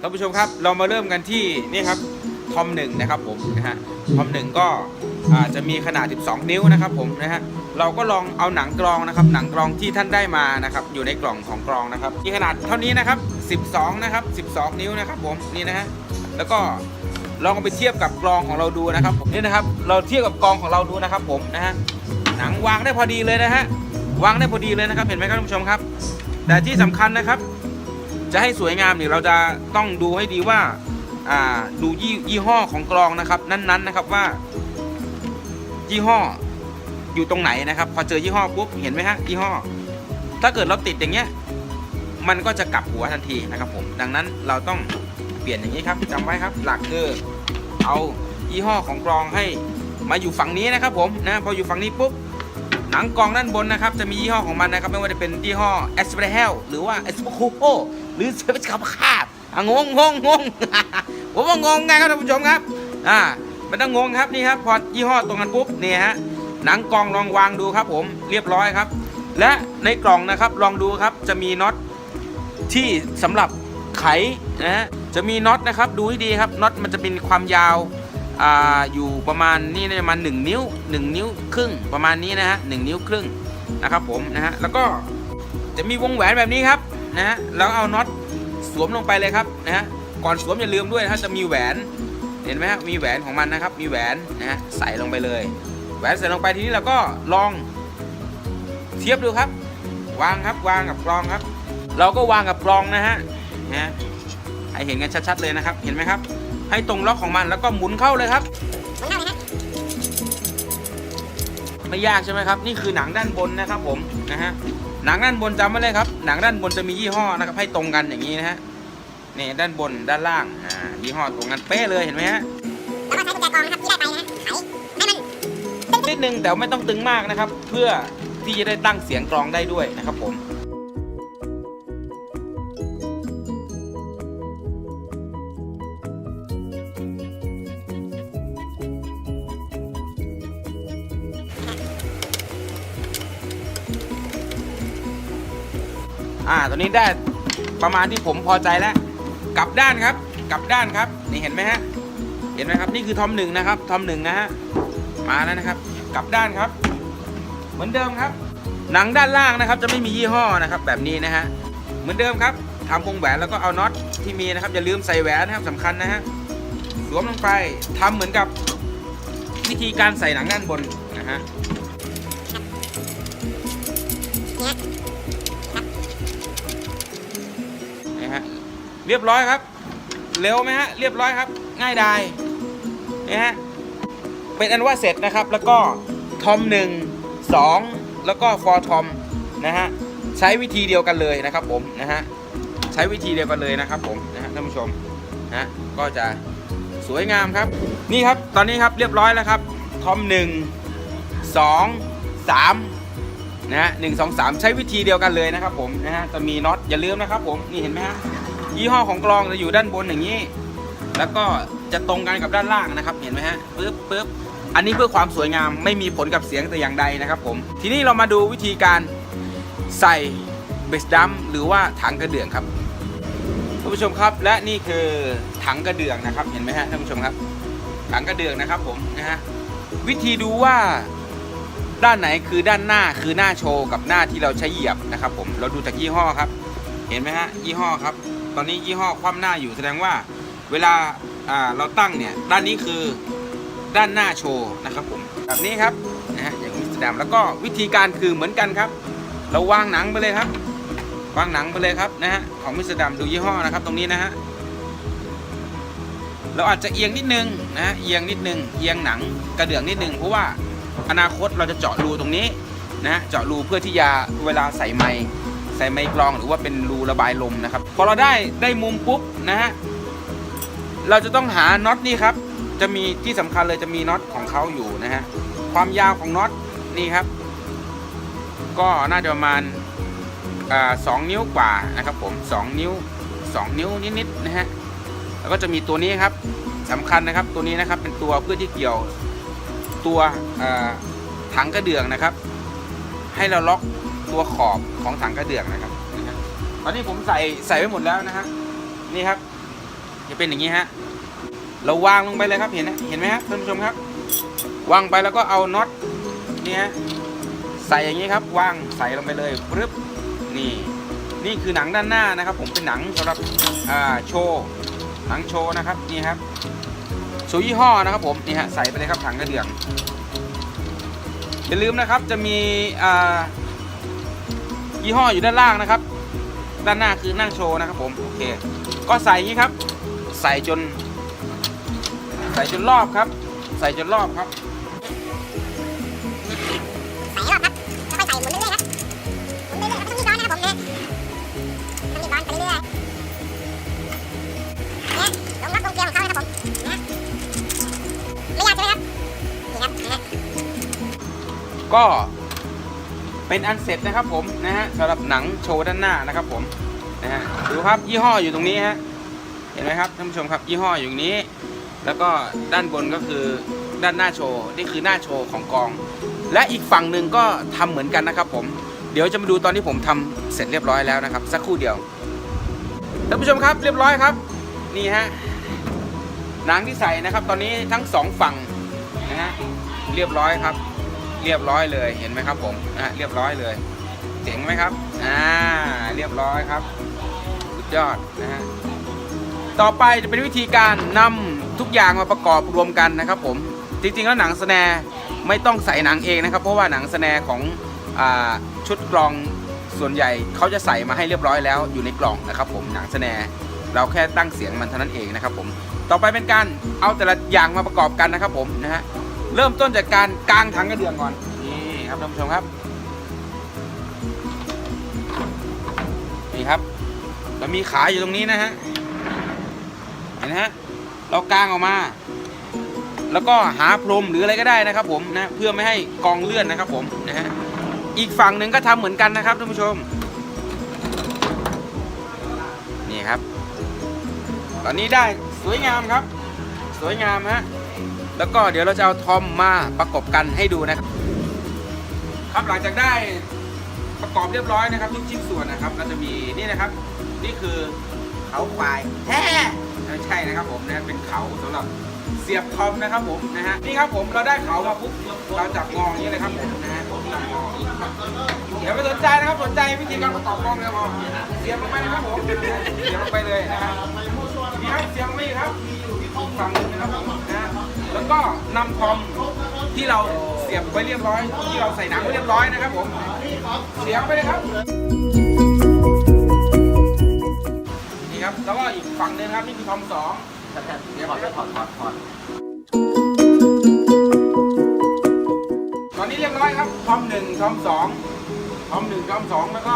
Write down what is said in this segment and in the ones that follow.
ท่านผู้ชมครับเรามาเริ่มกันที่นี่ครับทอมหนึ่งนะครับผมนะฮะทอมหนึ่งก็อาจะมีขนาด 12 นิ้วนะครับผมนะฮะเราก็ลองเอาหนังกรองนะครับ หนังกรองที่ท่านได้มานะครับอยู่ในกล่องของกรองนะครับมีขนาดเท่านี้นะครับ 12 นะครับ 12 นิ้วนะครับผมนี่นะฮะแล้วก็ลองไปเทียบกับกรองของเราดูนะครับผมนี่นะครับ เราเทียบกับกรองของเราดูนะครับผมนะฮะหนังวางได้พอดีเลยนะฮะวางได้พอดีเลยนะครับ เห็นไหมครับท่านผู้ชมครับ แต่ที่สำคัญนะครับ จะให้สวยงามเนี่ยเราจะต้องดูให้ดีว่าดูยี่ยี่ห้อของกรองนะครับ นั้นๆนะครับว่า ยี่ห้ออยู่ตรงไหนนะครับ พอเจอยี่ห้อปุ๊บเห็นไหมฮะยี่ห้อ ถ้าเกิดเราติดอย่างเงี้ย มันก็จะกลับหัวทันทีนะครับ ผม ดังนั้นเราต้องเปลี่ยนอย่างนี้ครับจำไว้ครับ หลักคือเอายี่ห้อของกรองให้มาอยู่ฝั่งนี้นะครับ ผมนะพออยู่ฝั่งนี้ปุ๊บ หนังกรองด้านบนนะครับจะมียี่ห้อของมันนะครับไม่ว่าจะเป็นยี่ห้อ a s p r e h e l หรือว่า a s p r e h o หรือเซเปสคาบคาบอะงงงงงงผมว่างงไงครับท่านผู้ชมครับอ่าไม่ต้องงงครับนี่ครับพอยี่ห้อตรงกันปุ๊บเนี่ยฮะหนังกรองลองวางดูครับผมเรียบร้อยครับ และในกล่องนะครับลองดูครับจะมีน็อตที่สำหรับไขนะฮะจะมีน็อตนะครับดูให้ดีครับน็อตมันจะเป็นความยาว อ่าอยู่ประมาณนี่นประมาณ1นิ้ว 1 นิ้วครึ่งประมาณนี้นะฮะหนิ้วครึ่งนะครับผมนะฮะแล้วก็จะมีวงแหวนแบบนี้ครับนะฮะแล้วเอาน็อตสวมลงไปเลยครับนะฮะก่อนสวมอย่าลืมด้วยนะฮะจะมีแหวนเห็นไหมฮะมีแหวนของมันนะครับ มีแหวนนะฮะใส่ลงไปเลย แหวนใส่ลงไปทีนี้เราก็ลองเทียบดูครับ วางครับวางกับกลองครับ เราก็วางกับกลองนะฮะนะฮะให้เห็นกันชัดๆเลยนะครับ เห็นไหมครับ ให้ตรงล็อกของมันแล้วก็หมุนเข้าเลยครับ ไม่ยากใช่ไหมครับ นี่คือหนังด้านบนนะครับผมนะฮะหนังด้านบนจำไว้เลยครับ หนังด้านบนจะมียี่ห้อนะครับให้ตรงกันอย่างนี้นะฮะนี่ด้านบนด้านล่างอ่ายี่ห้อตรงกันเป๊ะเลยเห็นไหมฮะนิดนึงแต่ไม่ต้องตึงมากนะครับ เพื่อที่จะได้ตั้งเสียงกรองได้ด้วยนะครับผม อ่าตอนนี้ได้ประมาณที่ผมพอใจแล้ว กลับด้านครับ กลับด้านครับ นี่เห็นไหมฮะ เห็นไหมครับ นี่คือทอมหนึ่งนะครับ ทอมหนึ่งนะฮะ มาแล้วนะครับ กลับด้านครับ เหมือนเดิมครับ หนังด้านล่างนะครับ จะไม่มียี่ห้อนะครับ แบบนี้นะฮะ เหมือนเดิมครับทำวงแหวนแล้วก็เอาน็อตที่มีนะครับ อย่าลืมใส่แหวนนะครับสำคัญนะฮะสวมลงไปทำเหมือนกับวิธีการใส่หนังด้านบนนะฮะ เรียบร้อยครับ เร็วไหมฮะ เรียบร้อยครับ ง่ายดายนี่ฮะ เป็นอันว่าเสร็จนะครับ แล้วก็ทอมหนึ่งสองแล้วก็ฟอร์ทอมนะฮะ ใช้วิธีเดียวกันเลยนะครับผมนะฮะ ใช้วิธีเดียวกันเลยนะครับผมนะฮะท่านผู้ชมนะฮะก็จะสวยงามครับ นี่ครับ ตอนนี้ครับเรียบร้อยแล้วครับ ทอมหนึ่งสองสามนะฮะหนึ่งสองสามใช้วิธีเดียวกันเลยนะครับผมนะฮะจะมีน็อตอย่าลืมนะครับผมนี่เห็นไหมฮะ ยี่ห้อของกรองจะอยู่ด้านบนอย่างนี้ แล้วก็จะตรงกันกับด้านล่างนะครับ เห็นไหมฮะปึ๊บปึ๊บอันนี้เพื่อความสวยงามไม่มีผลกับเสียงแต่อย่างใดนะครับผมทีนี้เรามาดูวิธีการใส่เบสดัมหรือว่าถังกระเดื่องครับท่านผู้ชมครับและนี่คือถังกระเดื่องนะครับเห็นไหมฮะท่านผู้ชมครับ ถังกระเดื่องนะครับผมนะฮะวิธีดูว่าด้านไหนคือด้านหน้าคือหน้าโชว์กับหน้าที่เราใช้เหยียบนะครับผมเราดูจากยี่ห้อครับ เห็นไหมฮะยี่ห้อครับ ตอนนี้ยี่ห้อคว่ำหน้าอยู่แสดงว่าเวลาเราตั้งเนี่ยด้านนี้คือด้านหน้าโชว์นะครับผมแบบนี้ครับนะฮะอย่างมิสเตอร์ดัมแล้วก็วิธีการคือเหมือนกันครับ เราวางหนังไปเลยครับ วางหนังไปเลยครับนะฮะของมิสเตอร์ดัมดูยี่ห้อนะครับตรงนี้นะฮะเราอาจจะเอียงนิดนึงนะเอียงนิดนึงเอียงหนังกระเดื่องนิดนึงเพราะว่าอนาคตเราจะเจาะรูตรงนี้นะเจาะรูเพื่อที่จะเวลาใส่ไมค์ ใส่ไมค์กรองหรือว่าเป็นรูระบายลมนะครับ พอเราได้ได้มุมปุ๊บนะฮะเราจะต้องหาน็อตนี่ครับ จะมีที่สำคัญเลยจะมีน็อตของเขาอยู่นะฮะความยาวของน็อตนี่ครับ ก็น่าจะประมาณสองนิ้วกว่านะครับผมสองนิ้วสองนิ้วนิดๆนะฮะแล้วก็จะมีตัวนี้ครับสำคัญนะครับตัวนี้นะครับเป็นตัวเพื่อที่เกี่ยวตัวถังกระเดื่องนะครับ ให้เราล็อก ตัวขอบของถังกระเดื่องนะครับนะฮะตอนนี้ผมใส่ใส่ไว้หมดแล้วนะฮะนี่ครับจะเป็นอย่างนี้ฮะเราวางลงไปเลยครับเห็นนะเห็นไหมครับท่านผู้ชมครับ วางไปแล้วก็เอาน็อตนี่ฮะใส่อย่างนี้ครับวางใส่ลงไปเลยปึ๊บนี่นี่คือหนังด้านหน้านะครับ ผมเป็นหนังสำหรับอ่าโชว์หนังโชว์นะครับนี่ครับสูยี่ห้อนะครับผมนี่ฮะใส่ไปเลยครับถังกระเดื่องอย่าลืมนะครับจะมีอ่า ยี่ห้ออยู่ด้านล่างนะครับ ด้านหน้าคือนั่งโชว์นะครับผมโอเคก็ใส่อย่างนี้ครับ ใส่จน ใส่จนรอบครับ ใส่จนรอบครับใส่รอบครับแล้วค่อยใส่หมุนเรื่อยๆครับหมุนเรื่อยๆครับไม่ต้องรีบร้อนนะครับผมนะต้องรีบร้อนไปเรื่อยๆเนี่ยลงรับลงเกลียวของ เป็นอันเสร็จนะครับผมนะฮะสำหรับหนังโชว์ด้านหน้านะครับผมนะฮะดูครับยี่ห้ออยู่ตรงนี้ฮะเห็นไหมครับท่านผู้ชมครับยี่ห้ออยู่ตรงนี้ แล้วก็ด้านบนก็คือด้านหน้าโชว์นี่คือหน้าโชว์ของกอง และอีกฝั่งหนึ่งก็ทำเหมือนกันนะครับผมเดี๋ยวจะมาดูตอนที่ผมทำเสร็จเรียบร้อยแล้วนะครับ สักครู่เดียวท่านผู้ชมครับเรียบร้อยครับนี่ฮะหนังที่ใส่นะครับ ตอนนี้ทั้งสองฝั่งนะฮะเรียบร้อยครับ เรียบร้อยเลยเห็นไหมครับผมอะเรียบร้อยเลยเจ๋งไหมครับอ่าเรียบร้อยครับสุดยอดนะฮะต่อไปจะเป็นวิธีการนำทุกอย่างมาประกอบรวมกันนะครับผมจริงๆแล้วหนังสแนร์ไม่ต้องใส่หนังเองนะครับ เพราะว่าหนังสแนร์ของอชุดกลองส่วนใหญ่เขาจะใส่มาให้เรียบร้อยแล้วอยู่ในกล่องนะครับผมหนังสแนร์เราแค่ตั้งเสียงมันเท่านั้นเองนะครับผมต่อไปเป็นการเอาแต่ละอย่างมาประกอบกันนะครับผมนะฮะ เริ่มต้นจากการกางถังกระเดื่องก่อน นี่ครับท่านผู้ชมครับ นี่ครับ เรามีขาอยู่ตรงนี้นะฮะ เห็นไหมฮะ เรากางออกมา แล้วก็หาพรมหรืออะไรก็ได้นะครับ ผมนะ เพื่อไม่ให้กองเลื่อนนะครับ ผมนะฮะ อีกฝั่งหนึ่งก็ทำเหมือนกันนะครับท่านผู้ชม นี่ครับ ตอนนี้ได้สวยงามครับ สวยงามฮะ แล้วก็เดี๋ยวเราจะเอาทอมมาประกบกันให้ดูนะครับ ครับหลังจากได้ประกอบเรียบร้อยนะครับทุกชิ้นส่วนนะครับเราจะมีนี่นะครับ นี่คือเขาควายแท้ไม่ใช่นะครับผมนะเป็นเขาสำหรับเสียบทอมนะครับผมนะฮะนี่ครับผมเราได้เขามาปุ๊บเราจับงออย่างนี้เลยครับผมนะฮะจับงอเดี๋ยวไม่สนใจนะครับสนใจวิธีการประกอบกล้องเลยพอเสียบลงไปนะครับผมเสียบลงไปเลยนะครับนี่ครับเสียบไปอีกครับมีอยู่ที่ฝั่งนึงนะครับผมนะ แล้วก็นำคอมที่เราเสียบไว้เรียบร้อย ที่เราใส่หนังไว้เรียบร้อยนะครับผมเสียบไปเลยครับนี่ครับแล้วก็อีกฝั่งหนึงครับนี่คือคอมสองเสียบไปครับถอดถอดถอดตอนนี้เรียบร้อยครับคอมหนึ่งคอมสองคอมหนึ่งคอมสองแล้วก็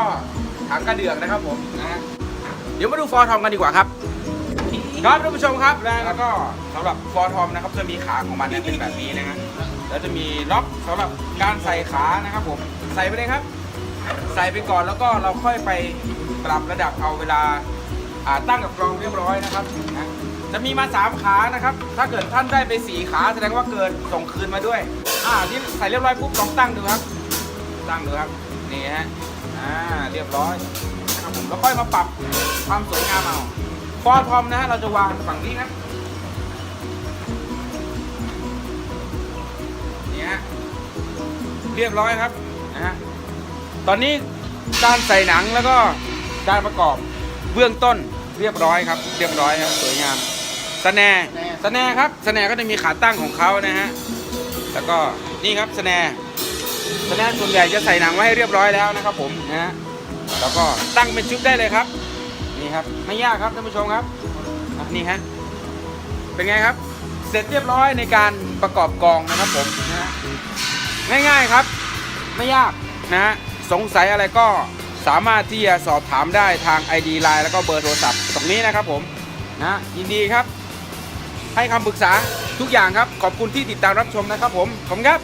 ถังกระเดื่องนะครับผมนะฮะเดี๋ยวมาดูฟอร์ทอมกันดีกว่าครับ ครับท่านผู้ชมครับแล้วก็สำหรับฟอร์ทอมนะครับจะมีขาของมันเนี่ยเป็นแบบนี้นะฮะแล้วจะมีล็อกสำหรับการใส่ขานะครับผมใส่ไปเลยครับ ใส่ไปก่อนแล้วก็เราค่อยไปปรับระดับเอาเวลาตั้งกับกรองเรียบร้อยนะครับนะจะมีมาสามขานะครับ ถ้าเกิดท่านได้ไปสี่ขาแสดงว่าเกินส่งคืนมาด้วย อ่าที่ใส่เรียบร้อยปุ๊บลองตั้งดูครับ ตั้งดูครับ นี่ฮะ อ่า เรียบร้อยนะครับผม แล้วค่อยมาปรับความสวยงามเอา ฟอร์ทอมนะฮะเราจะวางฝั่งนี้ครับนี่ฮะเรียบร้อยครับนะฮะตอนนี้การใส่หนังแล้วก็การประกอบเบื้องต้นเรียบร้อยครับ เรียบร้อยครับสวยงามสแนร์สแนร์ครับสแนร์ก็จะมีขาตั้งของเขานะฮะแล้วก็นี่ครับสแนร์สแนนส่วนใหญ่จะใส่หนังไว้ให้เรียบร้อยแล้วนะครับผมนะฮะแล้วก็ตั้งเป็นชุดได้เลยครับ นี่ครับไม่ยากครับท่านผู้ชมครับนี่ฮะเป็นไงครับ เสร็จเรียบร้อยในการประกอบกองนะครับผมนะง่ายๆครับ ไม่ยากนะฮะสงสัยอะไรก็สามารถที่จะสอบถามได้ทาง ID Line แล้วก็เบอร์โทรศัพท์ตรงนี้นะครับผมนะยินดีครับ ให้คำปรึกษาทุกอย่างครับ ขอบคุณที่ติดตามรับชมนะครับผม ขอบคุณครับ